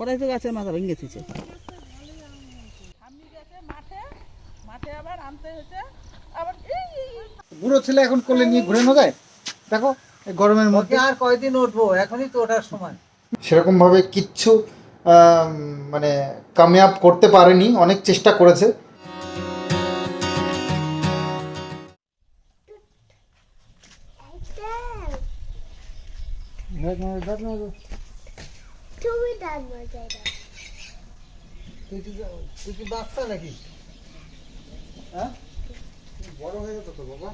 ওরাই তো গাছের মাথা ভেঙে দিচ্ছে বুড়ো ছেলে এখন কোলে নিয়ে ঘুরে না যায়? দেখো এই গরমের মধ্যে। আর কয়দিন উঠবো? এখনই তো ওঠার সময়। সেরকম ভাবে কিচ্ছু মানে কামিয়াব করতে পারেনি অনেক চেষ্টা করেছে। তুমি ডান বাজাই দাও। তুই কি তুই কি বাচ্চা নাকি? হ্যাঁ? বড় হয়ে গেছে তো বাবা।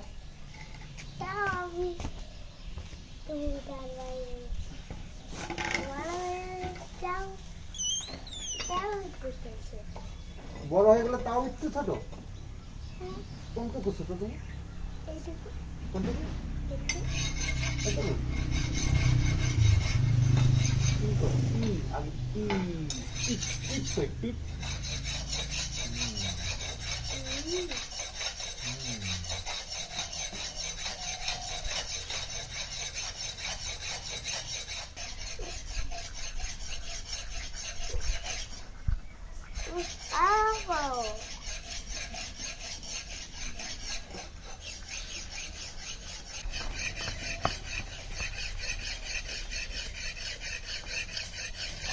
দাও আমি তুমি দাও। করতেছে বড় হয়ে গেলে তাও একটু ছোট কোনটুকু ছোট তুমি? এইটুকু কোনটুকু একটু এটুকু? ই তো, ই, আগে ই, টিপ, টিপ কই, টিপ। আও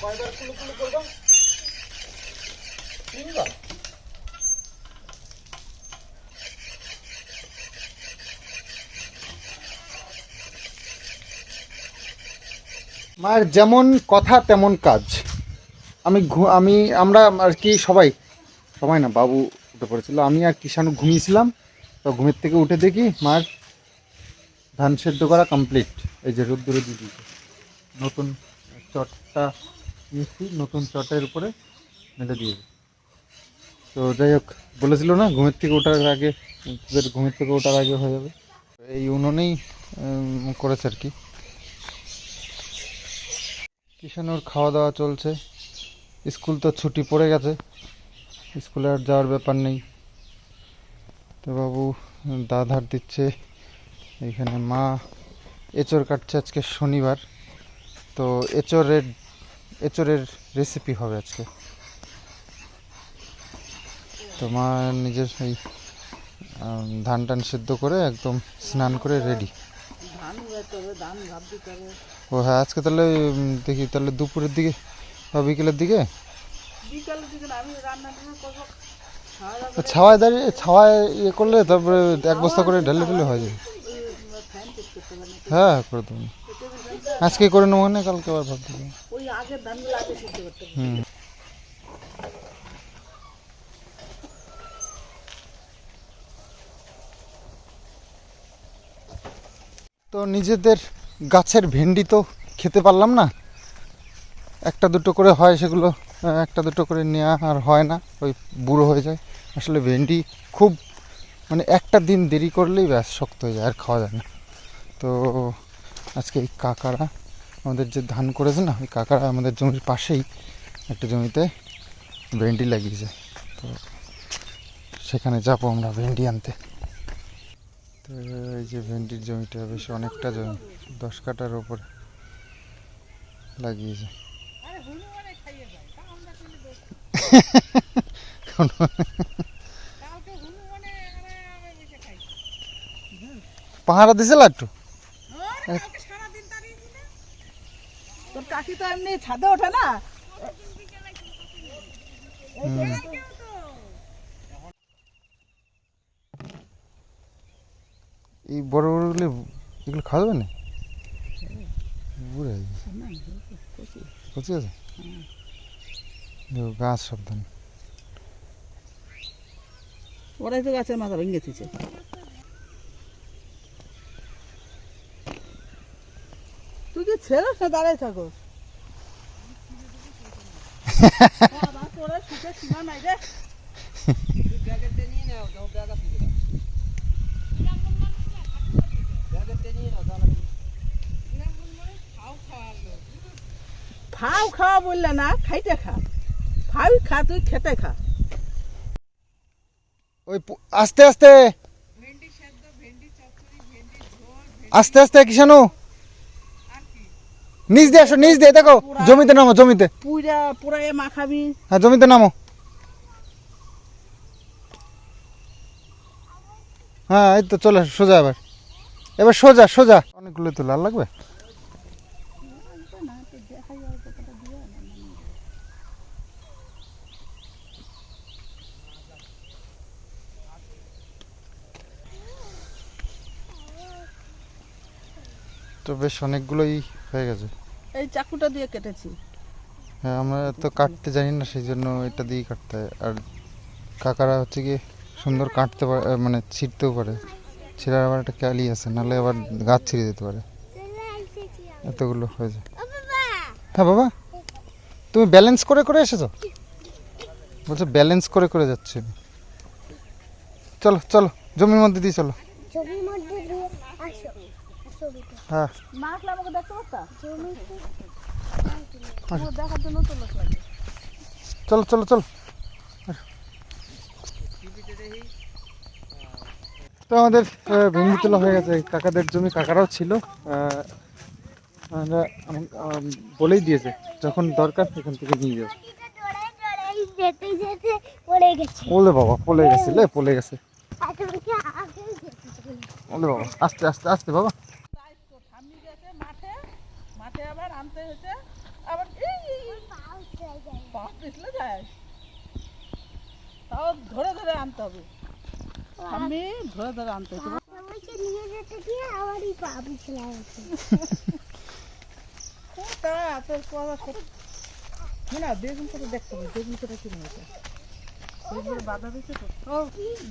কয়বার কুলু কুলু করব? তিনবার? মায়ের যেমন কথা, তেমন কাজ। আমি আমি, আমরা আর কি সবাই সবাই না, বাবু উঠে পড়েছিল। আমি আর কিষাণু ঘুমিয়েছিলাম। তো ঘুমের থেকে উঠে দেখি মার ধান সেদ্ধ করা কমপ্লিট এই যে রোদ্দুরে দিয়ে নতুন চটটা নিয়েছি, নতুন চটের উপরে মেলে দিয়েছি। তো যাই হোক, বলেছিল না, ঘুমের থেকে ওঠার আগে, ঘুমের থেকে ওঠার আগে হয়ে যাবে। এই উনুনেই করেছে আর কি। কিষানুর খাওয়া দাওয়া চলছে। স্কুল তো ছুটি পড়ে গেছে। স্কুলে আর যাওয়ার ব্যাপার নেই। তো বাবু দা ধার দিচ্ছে এখানে মা। এঁচড় কাটছে আজকে শনিবার। তো এঁচড়ের এঁচড়ের রেসিপি হবে আজকে। তো মা নিজের সেই ধান টান সেদ্ধ করে একদম স্নান করে রেডি ধান ও হ্যাঁ আজকে তাহলে দেখি তাহলে দুপুরের দিকে বা বিকেলের দিকে? ছাওয়ায় দাঁড়িয়ে ছাওয়ায় ইয়ে করলে তারপরে এক বস্তা করে ঢেলে ঢেলে হয়ে যাবে হ্যাঁ করে দেবো। আজকে করে নেব না কালকে আবার ভাবতে হুম। তো নিজেদের গাছের ভেন্ডি তো খেতে পারলাম না। একটা দুটো করে হয় সেগুলো একটা দুটো করে নেওয়া আর হয় না, ওই বুড়ো হয়ে যায়। আসলে ভেন্ডি খুব মানে একটা দিন দেরি করলেই ব্যাস শক্ত হয়ে যায়, আর খাওয়া যায় না। তো আজকে এই কাকারা আমাদের যে ধান করেছে না, ওই কাকারা আমাদের জমির পাশেই একটা জমিতে ভেন্ডি লাগিয়েছে তো সেখানে যাব আমরা ভেন্ডি আনতে। তো এই যে ভেন্ডির জমিটা বেশ অনেকটা জমি দশ কাটার ওপরে লাগিয়েছে। পাহারা দিছিল একটু তোর কাকি তো এমনি ছাদে ওঠে না? এই বড় বড়গুলো এগুলো খাওয়া যাবে না? বুড়ে কচি আছে? দেখো, গাছ সাবধান। ওরাই তো গাছের মাথা ভেঙে দিচ্ছে তুই কি ছেড়ে না দাঁড়াই থাকো বাবা, তোরা সুখে সীমা নাই রে ফাও খাওয়া বললে না খাইতে খা। ফাই খা তুই খেতে খা। ওই আস্তে আস্তে। আস্তে আস্তে কিষানু। নিচ দিয়ে আসো নিচ দিয়ে দেখো জমিতে নামো জমিতে। পুরা পুরা মাখাবি। হ্যাঁ জমিতে নামো। হ্যাঁ এই তো চলে আসো, সোজা এবার। এবার সোজা সোজা। অনেকগুলো তো লাল লাগবে? তো বেশ অনেকগুলোই হয়ে গেছে। এই চাকুটা দিয়ে কেটেছি। হ্যাঁ আমরা তো কাটতে জানি না সেই জন্য এটা দিয়েই কাটতে হয়। আর কাকারা হচ্ছে কি সুন্দর কাটতে পারে মানে ছিঁড়তেও পারে। ছিঁড়ার আবার একটা ক্যালি আছে নাহলে আবার গাছ ছিঁড়ে যেতে পারে। এতগুলো হয়ে যায় হ্যাঁ বাবা তুমি ব্যালেন্স করে করে এসেছ? বলছো ব্যালেন্স করে করে যাচ্ছে চলো চলো জমির মধ্যে দিয়ে চলো জমির মধ্যে দিয়ে আসো আসো বেটা হ্যাঁ। না আসলে আমাকে দেখতে পারতা? দেখার জন্য তো লোক লাগে চলো চলো চলো। তো আমাদের আহ, ভেঙে তোলা হয়ে গেছে। কাকাদের জমি কাকারাও ছিল। আমরা বলেই দিয়েছে যখন দরকার সেখান থেকে নিয়ে যাবে দৌড়াই দৌড়াই যেতে যেতে পড়ে গেছে। ওলে বাবা পলে গেছে লে পলে গেছে। ওলে বাবা আস্তে আস্তে আস্তে বাবা দায়িত্ব ঠাম্মি গেছে মাঠে মাঠে আবার আনতে হয়েছে। আবার পা পিছলে যায়। তাও ধরে ধরে আনতে হবে। ঠাম্মি ধরে ধরে আনতে হয়েছে। নিয়ে যেতে গিয়ে আমারই পা পিছলে গেছে কোথা তোর কথা না বেগুন করে দেখতে হবে বেগুন করে কিনে হয়েছে বেগুন বাধা দিচ্ছে তো।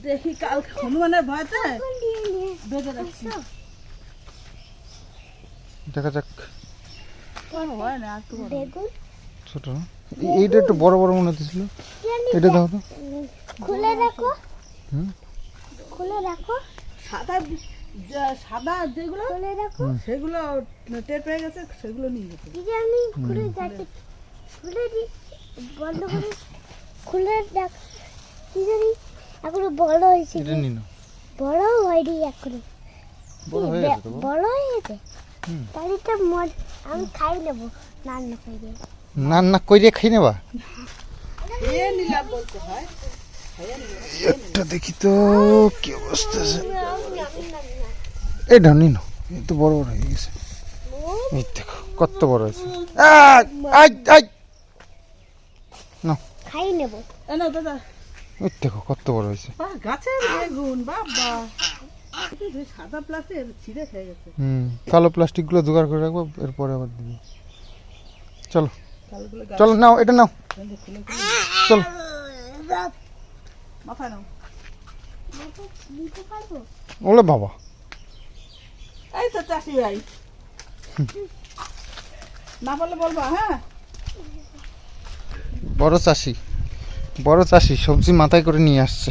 দেখি কাল হনুমানের ভয়তে বেঁধে রাখছি। দেখা যাক কোনো হয় না একটু বড়। বেগুন ছোট না? এইটা একটু বড় বড় মনে হচ্ছিল জানি এটা দাও তো। খুলে রাখো। হুম। খুলে রাখো। সাদা সাদা যেগুলো খুলে রাখো। সেগুলো টের পেয়ে গেছে সেগুলো নিয়ে গেছে দিদি আমি খুলে যাচ্ছি খুলে দি বন্ধ করে খুলে দেখ কি জানি? এখনও বড় হয়েছে এটা নিন বড় হয়নি এখনও। বড় হয়ে গেছে তো বড় হয়ে গেছে। তাহলে তো আমি খাই নেব রান্না করে না না কইরে খাই নেবা? এ একটা দেখি তো কি অবস্থা আছে এটা নিন এই তো বড় বড় হয়ে গেছে। এই দেখো কত বড় হয়েছে। আই, আই, আই। খাই নেব। এ না দাদা। এই দেখো কত বড় হয়েছে। বাহ, বেগুন বাবা এই যে সাদা প্লাস্টিক ছিঁড়ে খেয়ে গেছে। হুম কালো প্লাস্টিকগুলো জোগাড় করে রাখব এরপরে আবার দিবি। চলো। চলো নাও এটা নাও। চলো। নাও। মাথা ওলে বাবা। এই তো চাষি ভাই। না বললে বলবা হ্যাঁ? বড় চাষি। বড় চাষি সবজি মাথায় করে নিয়ে আসছে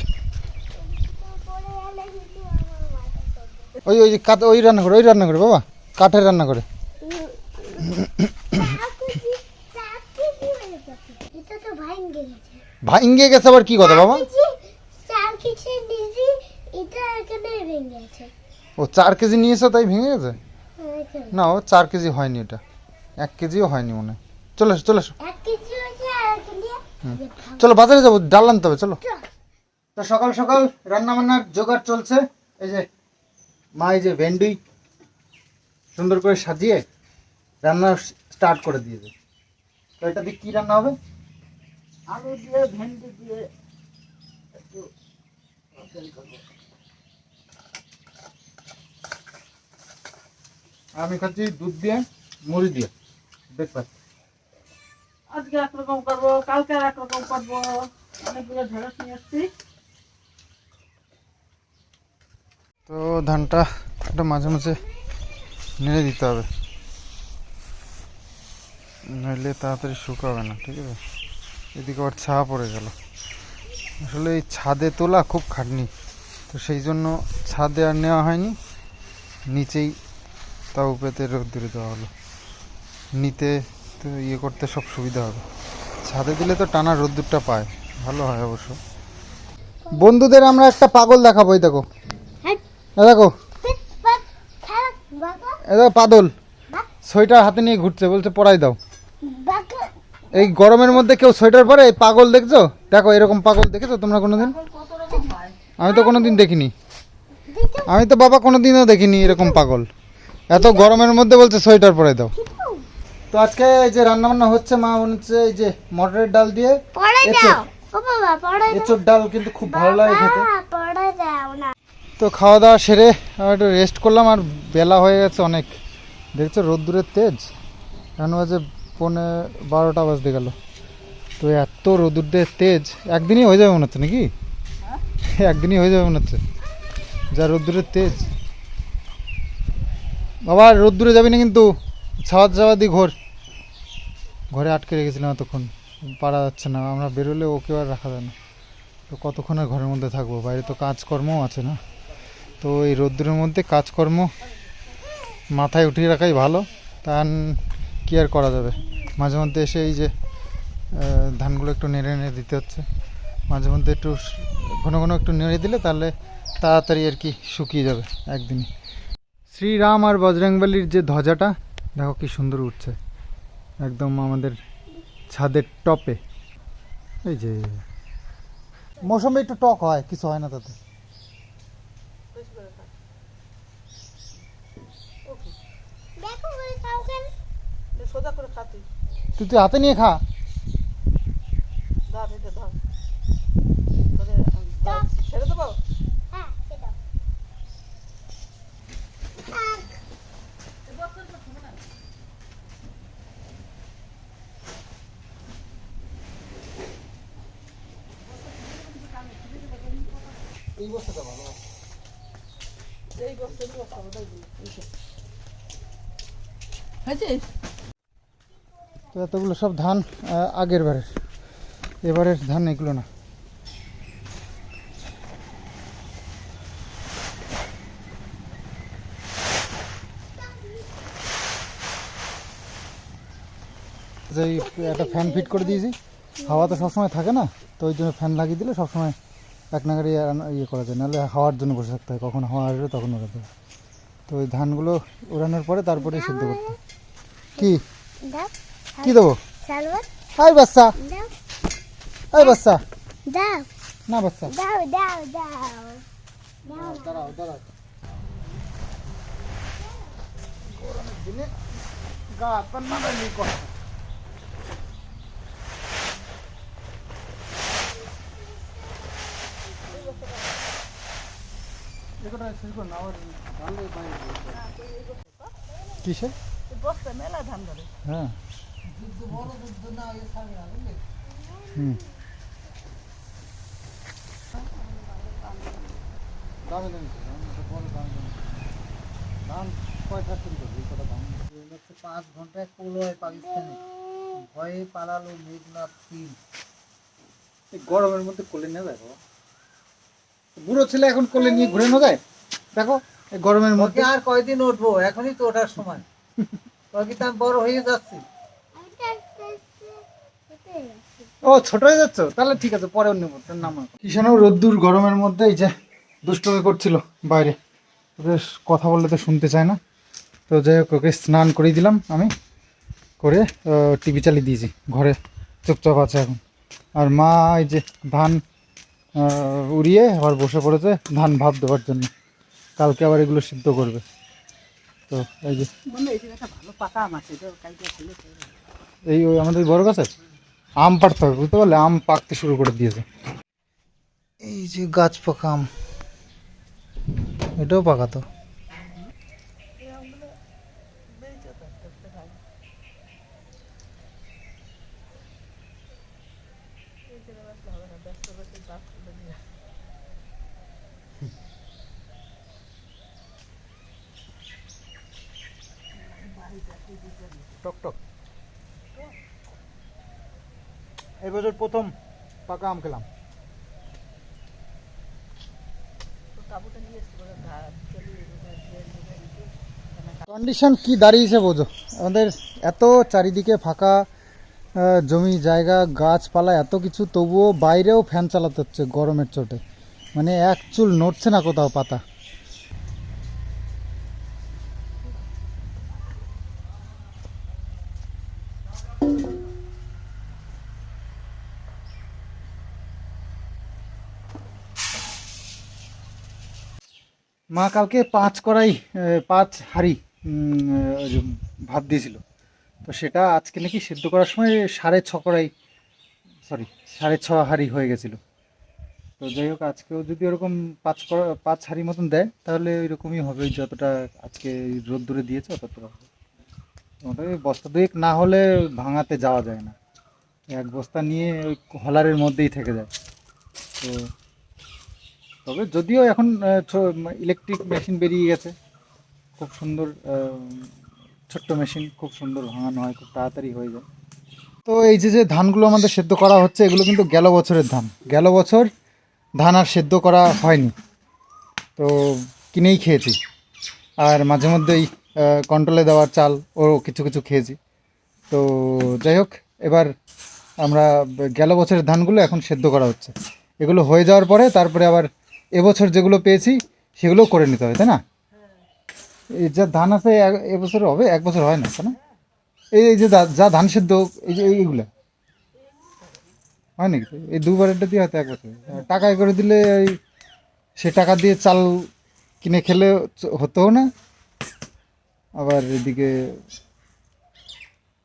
পরে এলে কিন্তু আমার মাথা করবে ওই ওই কাঠ, ওই রান্না করে, ওই রান্না করে, বাবা। কাঠের রান্না করে। ভাঙ্গে গেছে আবার কি কথা, বাবা? ও চার কেজি নিয়েছো, তাই ভেঙে গেছে? না, ও চার কেজি হয়নি ওটা এক কেজিও হয়নি মনে চলে এসো, চলে এখানে চলো, বাজারে যাব, ডাল আনতে হবে, চলো। তো সকাল সকাল রান্না বান্নার জোগাড় চলছে। এই যে মা এই যে ভেন্ডি সুন্দর করে সাজিয়ে রান্না স্টার্ট করে দিয়েছে। তো এটা দিয়ে কি রান্না হবে? আলু দিয়ে ভেন্ডি দিয়ে একটু আমি খাচ্ছি দুধ দিয়ে মুড়ি দিয়ে। দেখবেন আজকে একরকম করব কালকে একরকম করব। অনেকগুলো ঢেঁড়স নিয়ে এসছি। তো ধানটা একটা মাঝে মাঝে নেড়ে দিতে হবে। নইলে তাড়াতাড়ি শুকাবে না, ঠিক আছে? এদিকে আবার ছা পড়ে গেল। আসলে এই ছাদে তোলা খুব খাটনি, তো সেই জন্য ছাদে আর নেওয়া হয়নি। নিচেই তাও পেতে রোদ্দুরে দেওয়া হলো। নিতে তো ইয়ে করতে সব সুবিধা হবে। ছাদে দিলে তো টানা রোদ্দুরটা পায়, ভালো হয় অবশ্য। বন্ধুদের আমরা একটা পাগল দেখাবো দেখো। দেখো। দেখো পাদল। সোয়েটার হাতে নিয়ে ঘুরছে বলছে পরাই দাও। এই গরমের মধ্যে কেউ সোয়েটার পরে? এই পাগল দেখছ? দেখো এরকম পাগল দেখেছ তোমরা কোনোদিন? আমি তো কোনোদিন দেখিনি। আমি তো বাবা কোনোদিনও দেখিনি এরকম পাগল। এত গরমের মধ্যে বলছে সোয়েটার পরে দাও। তো আজকে এই যে রান্না বান্না হচ্ছে মা হচ্ছে এই যে মটরের ডাল দিয়ে পড়ে এঁচোড়। দাও। ও বাবা পড়ে দাও এঁচোর ডাল কিন্তু খুব ভালো লাগে খেতে। বাবা, দাও না। তো খাওয়া দাওয়া সেরে আর একটু রেস্ট করলাম আর বেলা হয়ে গেছে অনেক। দেখছ রোদ্দুরের তেজ? এখন বাজে পৌনে বারোটা বাজতে গেল। তো এত রোদ্দুরের তেজ একদিনই হয়ে যাবে মনে হচ্ছে নাকি? একদিনই হয়ে যাবে মনে হচ্ছে। যা রোদ্দুরের তেজ। বাবা রোদ্দুরে যাবি না কিন্তু। ছাওয়াত যাওয়া দি ঘোর। ঘরে আটকে রেখেছিলাম এতক্ষণ। পারা যাচ্ছে না। আমরা বেরোলে ওকে আর রাখা যায় না। তো কতক্ষণ আর ঘরের মধ্যে থাকব? বাইরে তো কাজকর্মও আছে না। তো এই রোদ্দুরের মধ্যে কাজকর্ম মাথায় উঠিয়ে রাখাই ভালো। তা কি আর করা যাবে? মাঝে মধ্যে এসে এই যে ধানগুলো একটু নেড়ে নেড়ে দিতে হচ্ছে। মাঝে মধ্যে একটু ঘন ঘন একটু নেড়ে দিলে তাহলে তাড়াতাড়ি আর কি শুকিয়ে যাবে একদিনই শ্রীরাম আর বজরংবলির যে ধ্বজাটা, দেখো কি সুন্দর উঠছে। একদম আমাদের ছাদের টপে। এই যে, মৌসুমে একটু টক হয়, কিছু হয় না তাতে বেশ করে খা। দেখো ওই কাউকে এ সোজা করে খাতি তুই। তুই হাতে নিয়ে খা। ধর এটা ধর ধরে, উম, ছেড়ে দেবো? হ্যাঁ এই বস্তাটা ভালো। এই বস্তা দিয়ে বস্তা ওটাই দিই যে। হয়েছে? তো এতগুলো সব ধান আগের বারের। এবারের ধান এগুলো না। যে একটা ফ্যান ফিট করে দিয়েছি। হাওয়া তো সবসময় থাকে না, তো ওই জন্য ফ্যান লাগিয়ে দিলে সবসময় এক নাগারে ইয়ে করা যায়। নাহলে হাওয়ার জন্য বসে থাকতে হয়, কখন হাওয়া আসবে তখন ওড়াতে তো ওই ধানগুলো ওড়ানোর পরে তারপরে সিদ্ধ করতে। কি? কি দেবো? হাই বাচ্চা। হাই বাচ্চা। না বাচ্চা। দাঁড়াও দাঁড়াও। দিনে গা হাত পা নাড়ালি কষ্ট। কিসে বস্তা মেলা ধান ধরে। হ্যাঁ। পাঁচ ঘন্টায় পড়ল হয় পাকিস্তানে। ভয়ে পালালো মেঘনাথ সিং। এই গরমের মধ্যে কোলে নিয়ে যায় বাবা। বুড়ো ছেলে এখন কোলে নিয়ে ঘুরে না যায়? দেখো এই গরমের মধ্যে। আর কয়দিন উঠবো? এখনই তো ওঠার সময়। ওকে তো আমি বড় হয়ে যাচ্ছি। ও ছোট হয়ে যাচ্ছ? তাহলে ঠিক আছে পরে অন্য তোর নাম কিষানও রোদ্দুর গরমের মধ্যে এই যে দুষ্টমি করছিল বাইরে। ওদের কথা বললে তো শুনতে চায় না। তো যাই হোক ওকে স্নান করিয়ে দিলাম আমি। করে টিভি চালিয়ে দিয়েছি ঘরে। চুপচাপ আছে এখন। আর মা এই যে ধান উড়িয়ে আবার বসে পড়েছে ধান ভাত দেওয়ার জন্য। কালকে আবার এগুলো সিদ্ধ করবে। তো এই যে এই ওই আমাদের বড় গাছ আছে আম পাড়তে হবে বুঝতে পারলে আম পাকতে শুরু করে দিয়েছে এই যে গাছ পাকা আম এটাও পাকা তো টক টক এই বছর প্রথম পাকা আম খেলাম। কন্ডিশন কি দাঁড়িয়েছে বোঝো? আমাদের এত চারিদিকে ফাঁকা জমি, জায়গা, গাছপালা এত কিছু, তবুও বাইরেও ফ্যান চালাতে হচ্ছে গরমের চোটে। মানে এক চুল নড়ছে না কোথাও পাতা। মা কালকে পাঁচ আহ, পাঁচ হাঁড়ি ভাত দিয়েছিল। তো সেটা আজকে নাকি সেদ্ধ করার সময় সাড়ে ছ কড়াই সরি সাড়ে ছ হাঁড়ি হয়ে গেছিল। তো যাই হোক আজকেও যদি ওরকম পাঁচ পাঁচ হাঁড়ি মতন দেয় তাহলে ওইরকমই হবে। যতটা আজকে রোদ দূরে দিয়েছে অতটা হবে। মোটামুটি বস্তা দুয়েক না হলে ভাঙাতে যাওয়া যায় না। এক বস্তা নিয়ে ওই হলারের মধ্যেই থেকে যায়। তো তবে যদিও এখন ইলেকট্রিক মেশিন বেরিয়ে গেছে। খুব সুন্দর ছোট্ট মেশিন খুব সুন্দর ভাঙানো হয়, খুব তাড়াতাড়ি হয়ে যায়। তো এই যে যে ধানগুলো আমাদের সেদ্ধ করা হচ্ছে, এগুলো কিন্তু গেল বছরের ধান। গেল বছর ধান আর সেদ্ধ করা হয়নি। তো কিনেই খেয়েছি। আর মাঝে মধ্যেই কন্ট্রোলে দেওয়ার চাল, ও কিছু কিছু খেয়েছি। তো যাই হোক, এবার আমরা, গেল বছরের ধানগুলো এখন সেদ্ধ করা হচ্ছে। এগুলো হয়ে যাওয়ার পরে, তারপরে আবার এবছর যেগুলো পেয়েছি সেগুলো করে নিতে হবে, তাই না? এই যা ধান আছে এবছর হবে, এক বছর হয় না, তাই না? এই যে যা ধান সেদ্ধ, এই যে, এইগুলো। হয় নাকি? এই দুবারেরটা দিয়ে হয়তো এক বছর। টাকায় করে দিলে এই, সে টাকা দিয়ে চাল কিনে খেলে হতো না। আবার এদিকে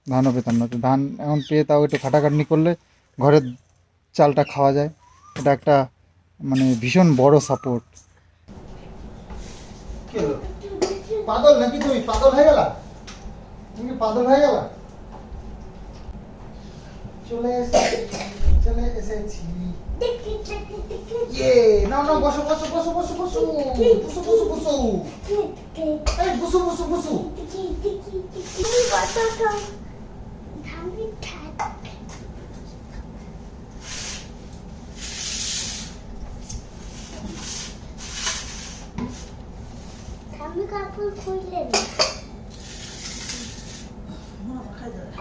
ধানও পেতাম না। তো ধান এখন পেয়ে তাও একটু খাটাখাটনি করলে ঘরের চালটা খাওয়া যায়। এটা একটা মানে ভীষণ বড় সাপোর্ট পাগল নাকি তুমি? পাগল হয়ে গেলা? তুমি পাগল হয়ে গেলা? চলে এসেছি চলে এসেছি। ইয়ে নাও নাও বসো বসো বসো বসো বসো বসো বসো বসো। এই বসো বসো বসো আমি কাপড় খুললেন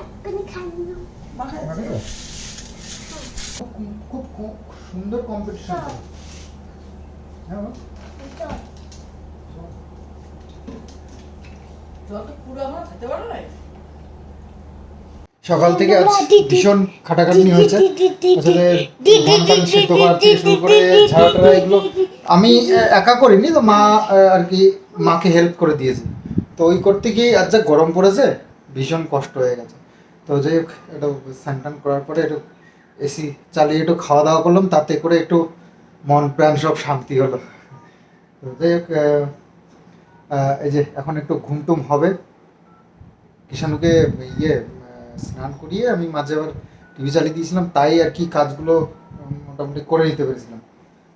এক্ষুনি খাবি না খুব খুব খুব সুন্দর কম্পিটিশন হ্যাঁ মা? চল। জল তো পুরো এখন খেতে পারো না সকাল থেকে আজ ভীষণ খাটাখাটনি হয়েছে। আসলে ধান সেদ্ধ করা থেকে শুরু করে ঝাড়া এগুলো আমি একা করিনি তো মা আর কি মাকে হেল্প করে দিয়েছে। তো ওই করতে গিয়ে আজ যা গরম পড়েছে ভীষণ কষ্ট হয়ে গেছে। তো যাই হোক একটু স্নান করার পরে একটু এসি চালিয়ে একটু খাওয়া দাওয়া করলাম তাতে করে একটু মন প্রাণ সব শান্তি হলো। যাই হোক এই যে এখন একটু ঘুমটুম হবে। কিষাণুকে ইয়ে স্নান করিয়ে আমি মাঝে আবার টিভি চালিয়ে দিয়েছিলাম তাই আর কি কাজগুলো মোটামুটি করে নিতে পেরেছিলাম।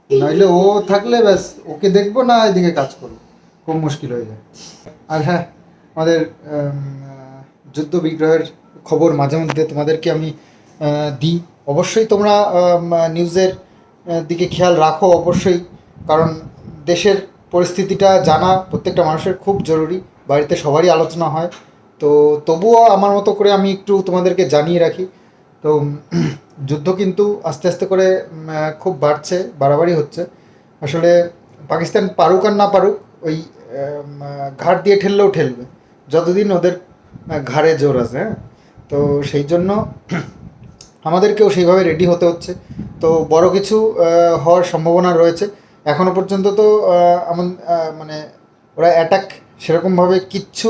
নইলে ও থাকলে ব্যাস ওকে দেখব না এদিকে কাজ করব। খুব মুশকিল হয়ে যায়। আর হ্যাঁ আমাদের যুদ্ধ বিগ্রহের খবর মাঝে মধ্যে তোমাদেরকে আমি দিই। অবশ্যই তোমরা নিউজের দিকে খেয়াল রাখো অবশ্যই, কারণ দেশের পরিস্থিতিটা জানা প্রত্যেকটা মানুষের খুব জরুরি, বাড়িতে সবারই আলোচনা হয়। তো তবুও আমার মতো করে আমি একটু তোমাদেরকে জানিয়ে রাখি, তো যুদ্ধ কিন্তু আস্তে আস্তে করে খুব বাড়ছে, বাড়াবাড়ি হচ্ছে। আসলে পাকিস্তান পারুক আর না পারুক, ওই ঘাট দিয়ে ঠেললেও ঠেলবে, যতদিন ওদের ঘাড়ে জোর আছে হ্যাঁ? তো সেই জন্য আমাদেরকেও সেইভাবে রেডি হতে হচ্ছে। তো বড় কিছু হওয়ার সম্ভাবনা রয়েছে। এখনও পর্যন্ত তো এমন মানে ওরা অ্যাটাক সেরকমভাবে কিচ্ছু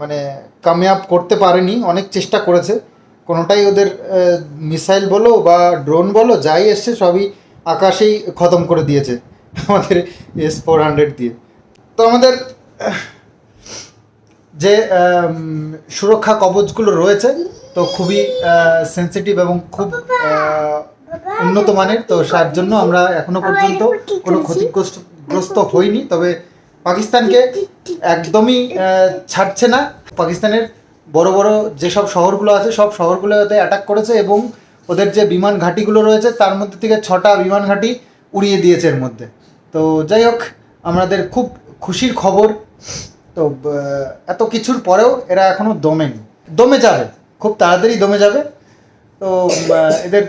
মানে কামিয়াব করতে পারেনি। অনেক চেষ্টা করেছে। কোনোটাই ওদের মিসাইল বলো বা ড্রোন বলো, যাই এসছে, সবই আকাশেই খতম করে দিয়েছে আমাদের এস ফোর হান্ড্রেড দিয়ে। তো আমাদের যে সুরক্ষা কবচগুলো রয়েছে তো খুবই সেন্সিটিভ এবং খুব উন্নত মানের। তো তার জন্য আমরা এখনও পর্যন্ত কোনো ক্ষতিগ্রস্ত হইনি তবে পাকিস্তানকে একদমই ছাড়ছে না। পাকিস্তানের বড় বড় যেসব শহরগুলো আছে সব শহরগুলো শহরগুলোতে অ্যাটাক করেছে এবং ওদের যে বিমান ঘাঁটিগুলো রয়েছে তার মধ্যে থেকে ছটা বিমান ঘাঁটি উড়িয়ে দিয়েছে এর মধ্যে। তো যাই হোক আমাদের খুব খুশির খবর। তো এত কিছুর পরেও এরা এখনও দমেনি দমে যাবে। খুব তাড়াতাড়ি দমে যাবে। তো এদের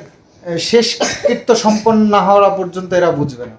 শেষ কৃত্য সম্পন্ন না হওয়া পর্যন্ত এরা বুঝবে না।